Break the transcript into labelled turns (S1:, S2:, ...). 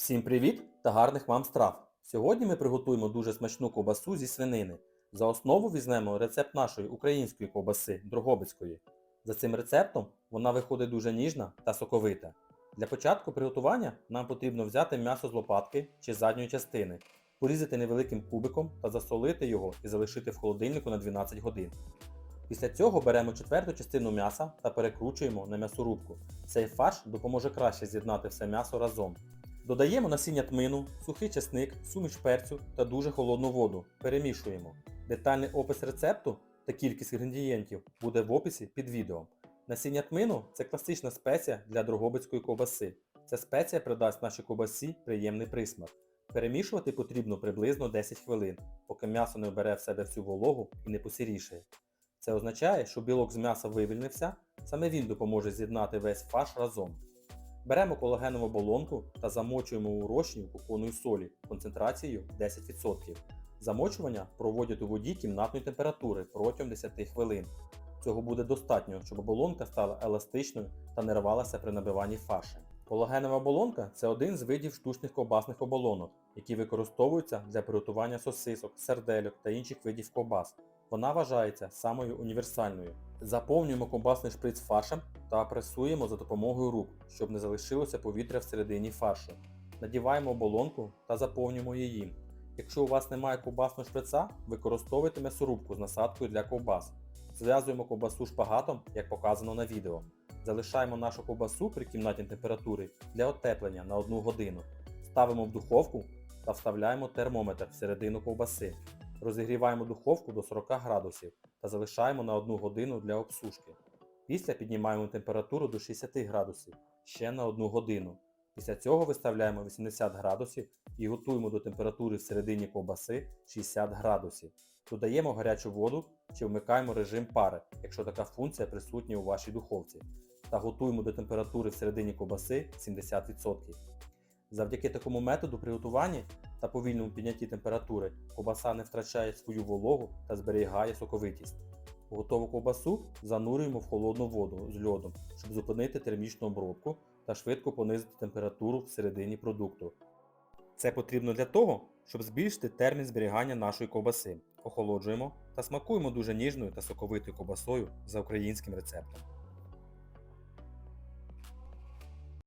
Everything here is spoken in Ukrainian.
S1: Всім привіт та гарних вам страв! Сьогодні ми приготуємо дуже смачну ковбасу зі свинини. За основу візьмемо рецепт нашої української ковбаси Дрогобицької. За цим рецептом вона виходить дуже ніжна та соковита. Для початку приготування нам потрібно взяти м'ясо з лопатки чи задньої частини, порізати невеликим кубиком та засолити його і залишити в холодильнику на 12 годин. Після цього беремо четверту частину м'яса та перекручуємо на м'ясорубку. Цей фарш допоможе краще з'єднати все м'ясо разом. Додаємо насіння тмину, сухий чесник, суміш перцю та дуже холодну воду. Перемішуємо. Детальний опис рецепту та кількість інгредієнтів буде в описі під відео. Насіння тмину це класична спеція для дрогобицької ковбаси. Ця спеція придасть нашій ковбасі приємний присмак. Перемішувати потрібно приблизно 10 хвилин, поки м'ясо не вбере в себе всю вологу і не посірішає. Це означає, що білок з м'яса вивільнився, саме він допоможе з'єднати весь фарш разом. Беремо колагенову оболонку та замочуємо у розчині кухонної солі концентрацією 10%. Замочування проводять у воді кімнатної температури протягом 10 хвилин. Цього буде достатньо, щоб оболонка стала еластичною та не рвалася при набиванні фарші. Колагенова оболонка це один з видів штучних ковбасних оболонок, які використовуються для приготування сосисок, сердельок та інших видів ковбас. Вона вважається самою універсальною. Заповнюємо ковбасний шприц фаршем та пресуємо за допомогою рук, щоб не залишилося повітря всередині фаршу. Надіваємо оболонку та заповнюємо її. Якщо у вас немає ковбасного шприца, використовуйте м'ясорубку з насадкою для ковбас. Зв'язуємо ковбасу шпагатом, як показано на відео. Залишаємо нашу ковбасу при кімнатній температурі для отеплення на 1 годину. Ставимо в духовку та вставляємо термометр всередину ковбаси. Розігріваємо духовку до 40 градусів та залишаємо на 1 годину для обсушки. Після піднімаємо температуру до 60 градусів ще на 1 годину. Після цього виставляємо 80 градусів і готуємо до температури всередині ковбаси 60 градусів. Додаємо гарячу воду чи вмикаємо режим пари, якщо така функція присутня у вашій духовці. Та готуємо до температури всередині ковбаси 70%. Завдяки такому методу приготування та повільному піднятті температури ковбаса не втрачає свою вологу та зберігає соковитість. Готову ковбасу занурюємо в холодну воду з льодом, щоб зупинити термічну обробку та швидко понизити температуру всередині продукту. Це потрібно для того, щоб збільшити термін зберігання нашої ковбаси. Охолоджуємо та смакуємо дуже ніжною та соковитою ковбасою за українським рецептом.